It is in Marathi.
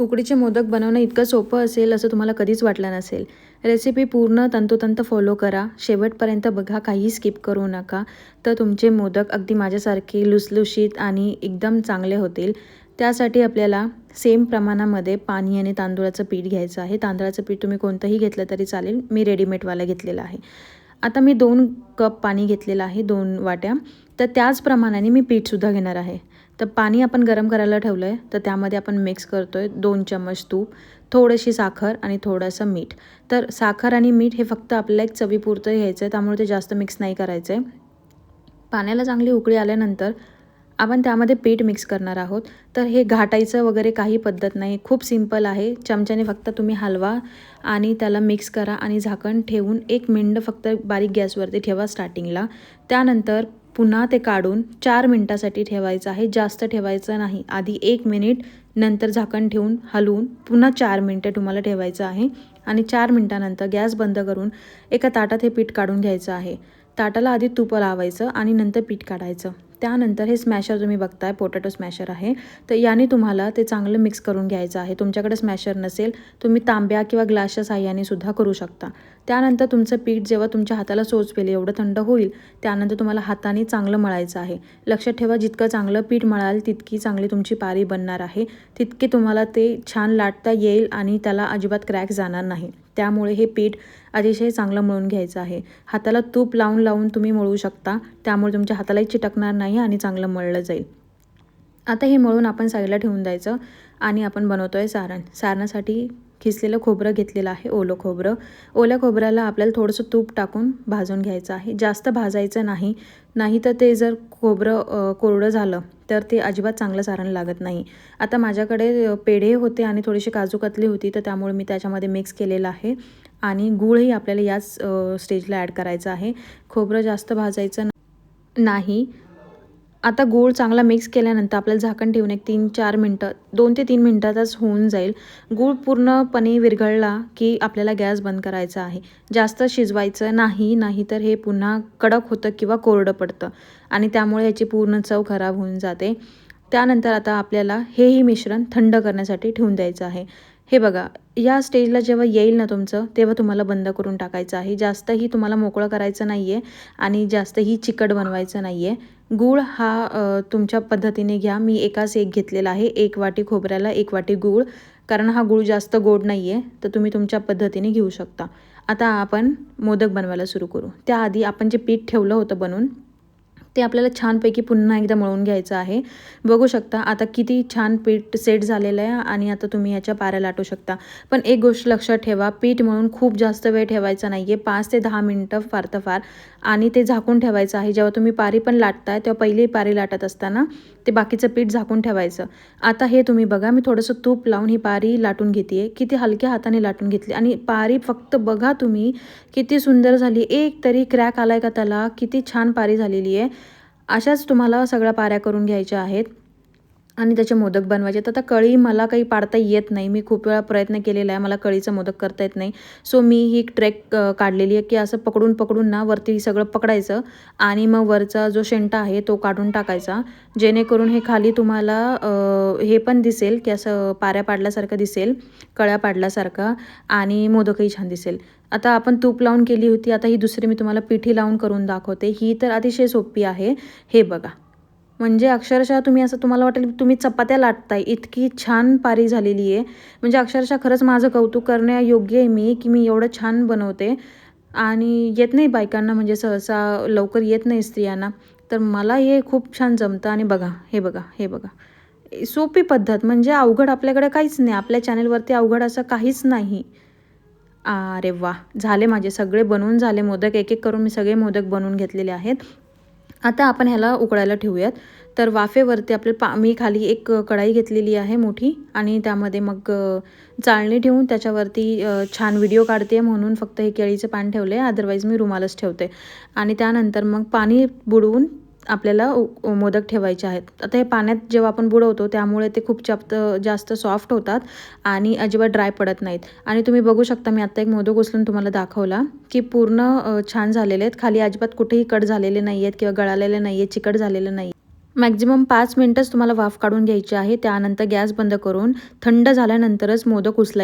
उकडीचे मोदक बनवणं इतकं सोपं असेल असं तुम्हाला कधीच वाटलं नसेल. रेसिपी पूर्ण तंतोतंत फॉलो करा. शेवटपर्यंत बघा काही स्किप करू नका. तर तुमचे मोदक अगदी माझ्यासारखे लुसलुशीत आणि एकदम चांगले होतील. त्यासाठी आपल्याला सेम प्रमाणामध्ये पाणी आणि तांदूळाचं पीठ घ्यायचं आहे. तांदळाचं पीठ तुम्ही कोणतंही घेतलं तरी चालेल. मी रेडीमेडवाला घेतलेलं आहे. आता मी दोन कप पाणी घेतलेलं आहे दोन वाट्या. तर त्याच प्रमाणाने मी पीठसुद्धा घेणार आहे. तर पाणी आपण गरम करायला ठेवलं आहे तर त्यामध्ये आपण मिक्स करतो आहे दोन चम्मच तूप थोडीशी साखर आणि थोडंसं मीठ. तर साखर आणि मीठ हे फक्त आपल्याला एक चवीपुरतं घ्यायचं आहे त्यामुळे ते जास्त मिक्स नाही करायचं आहे पाण्याला चांगली उकळी आल्यानंतर आपण त्यामध्ये पीठ मिक्स करणार आहोत. तर हे घाटायचं वगैरे काही पद्धत नाही खूप सिंपल आहे. चमच्याने फक्त तुम्ही हलवा आणि त्याला मिक्स करा आणि झाकण ठेवून एक मिनटं फक्त बारीक गॅसवरती ठेवा स्टार्टिंगला त्यानंतर पुन्हा ते काढून चार मिनटासाठी ठेवायचं आहे. जास्त ठेवायचं नाही. आधी एक मिनिट नंतर झाकण ठेवून हलवून पुन्हा चार मिनटं तुम्हाला ठेवायचं आहे. आणि चार मिनटानंतर गॅस बंद करून एका ताटात हे पीठ काढून घ्यायचं आहे. ताटाला आधी तूप लावायचं आणि नंतर पीठ काढायचं. त्यानंतर हे स्मॅशर तुम्ही बघताय पोटॅटो स्मॅशर आहे. तर याने तुम्हाला ते चांगलं मिक्स करून घ्यायचं आहे. तुमच्याकडे स्मॅशर नसेल तुम्ही तांब्या किंवा ग्लासच्या साह्याने सुद्धा करू शकता. त्यानंतर तुमचं पीठ जेव्हा तुमच्या हाताला सोचवेल एवढं थंड होईल त्यानंतर तुम्हाला हाताने चांगलं मळायचं आहे. लक्षात ठेवा जितकं चांगलं पीठ मळाल तितकी चांगली तुमची पारी बनणार आहे. तितके तुम्हाला ते छान लाटता येईल आणि त्याला अजिबात क्रॅक जाणार नाही. त्यामुळे हे पीठ अतिशय चांगलं मळून घ्यायचं आहे. हाताला तूप लावून लावून तुम्ही मळू शकता. त्यामुळे तुमच्या हातालाही चिटकणार नाही आणि चांगलं मळलं जाईल. आता हे मळून आपण साईडला ठेवून द्यायचं आणि आपण बनवतो आहे सारण. सारणासाठी खिसलेलं खोबरं घेतलेलं आहे ओलं खोबरं. ओल्या खोबऱ्याला आपल्याला थोडंसं तूप टाकून भाजून घ्यायचं आहे. जास्त भाजायचं नाही. नाही तर ते जर खोबरं कोरडं झालं तर ते अजिबात चांगलं सारण लागत नाही. आता माझ्याकडे पेढे होते आणि थोडीशी काजू कतली होती तर त्यामुळे मी त्याच्यामध्ये मिक्स केलेलं आहे. आणि गूळही आपल्याला याच स्टेजला ॲड करायचं आहे. खोबरं जास्त भाजायचं नाही. आता गूळ चांगला मिक्स केल्यानंतर आपल्याला झाकण ठेवून एक तीन चार मिनटं दोन ते तीन मिनटातच होऊन जाईल. गूळ पूर्णपणे विरघळला की आपल्याला गॅस बंद करायचा आहे. जास्त शिजवायचं नाही नाही तर हे पुन्हा कडक होतं किंवा कोरडं पडतं आणि त्यामुळे याची पूर्ण चव खराब होऊन जाते. त्यानंतर आता आपल्याला हेही मिश्रण थंड करण्यासाठी ठेवून द्यायचं आहे. हे बघा या स्टेजला जेव्हा येईल ना तुमचं तेव्हा तुम्हाला बंद करून टाकायचं आहे. जास्तही तुम्हाला मोकळं करायचं नाही आहे आणि जास्तही चिकट बनवायचं नाही आहे गूळ हा तुमच्या पद्धतीने घ्या. मी एकाच एक घेतलेला आहे. एक वाटी खोबऱ्याला एक वाटी गूळ. कारण हा गूळ जास्त गोड नाही आहे तर तुम्ही तुमच्या पद्धतीने घेऊ शकता. आता आपण मोदक बनवायला सुरू करू. त्याआधी आपण जे पीठ ठेवलं होतं बनवून ते आपल्याला छानपैकी पुन्हा एकदा मळून घ्यायचं आहे. बघू शकता आता किती छान पीठ सेट झालेलं आहे आणि आता तुम्ही याच्या पाऱ्या लाटू शकता. पण एक गोष्ट लक्षात ठेवा पीठ मळून खूप जास्त वेळ ठेवायचा नाही आहे पाच ते दहा मिनटं फार तर फार. आणि ते झाकून ठेवायचं आहे. जेव्हा तुम्ही पारी पण लाटताय तेव्हा पहिली पारी लाटत असताना ते बाकीचं पीठ झाकून ठेवायचं. आता हे तुम्ही बघा मी थोडंसं तूप लावून ही पारी लाटून घेते आहे किती हलक्या हाताने लाटून घेतली. आणि पारी फक्त बघा तुम्ही किती सुंदर झाली. एक तरी क्रॅक आला आहे का त्याला? किती छान पारी झालेली आहे. अशाच तुम्हाला सगळ्या पाऱ्या करून घ्यायच्या आहेत. आणि त्याचे मोदक बनवायचे. तर आता कळी मला काही पाडता येत नाही. मी खूप वेळा प्रयत्न केलेला आहे. मला कळीचं मोदक करता येत नाही. सो मी ही ट्रेक काढलेली आहे की असं पकडून पकडून ना वरती सगळं पकडायचं आणि मग वरचा जो शेंटा आहे तो काढून टाकायचा. जेणेकरून हे खाली तुम्हाला हे पण दिसेल की असं पाऱ्या पाडल्यासारखं दिसेल कळ्या पाडल्यासारखं आणि मोदकही छान दिसेल. आता आपण तूप लावून केली होती. आता ही दुसरी मी तुम्हाला पिठी लावून करून दाखवते. ही तर अतिशय सोपी आहे. हे बघा. म्हणजे अक्षरशः तुम्ही असं तुम्हाला वाटेल तुम्ही चपात्या लाटताय. इतकी छान पारी झालेली आहे. म्हणजे अक्षरशः खरंच माझं कौतुक करण्यायोग्य आहे मी की मी एवढं छान बनवते. आणि येत नाही बायकांना म्हणजे सहसा लवकर येत नाही स्त्रियांना. तर मला हे खूप छान जमतं. आणि बघा हे बघा हे बघा. सोपी पद्धत म्हणजे अवघड आपल्याकडे काहीच नाही. आपल्या चॅनलवरती अवघड असं काहीच नाही. अरे वा झाले माझे सगळे बनवून झाले मोदक. एक एक करून मी सगळे मोदक बनवून घेतलेले आहेत. आता आपण ह्याला उकळायला ठेवूयात. तर वाफेवरती आपले पा मी खाली एक कढाई घेतलेली आहे मोठी आणि त्यामध्ये मग चाळणी ठेवून त्याच्यावरती छान व्हिडिओ काढते म्हणून फक्त हे केळीचं पान ठेवलं आहे अदरवाईज मी रुमालच ठेवते. आणि त्यानंतर मग पाणी बुडवून आपल्याला मोदक ठेवायचे आहेत. आता हे पाण्यात जेव्हा आपण बुडवतो त्यामुळे ते खूप जास्त जास्त सॉफ्ट होतात आणि अजिबात ड्राय पडत नाहीत. आणि तुम्ही बघू शकता मी आत्ता एक मोदक उचलून तुम्हाला दाखवला की पूर्ण छान झालेले आहेत. खाली अजिबात कुठेही कट झालेले नाही आहेत किंवा गळालेले नाही आहेत चिकट झालेलं नाही मॅक्झिमम पाच मिनटंच तुम्हाला वाफ काढून घ्यायची आहे. त्यानंतर गॅस बंद करून थंड झाल्यानंतरच मोदक उचलायचे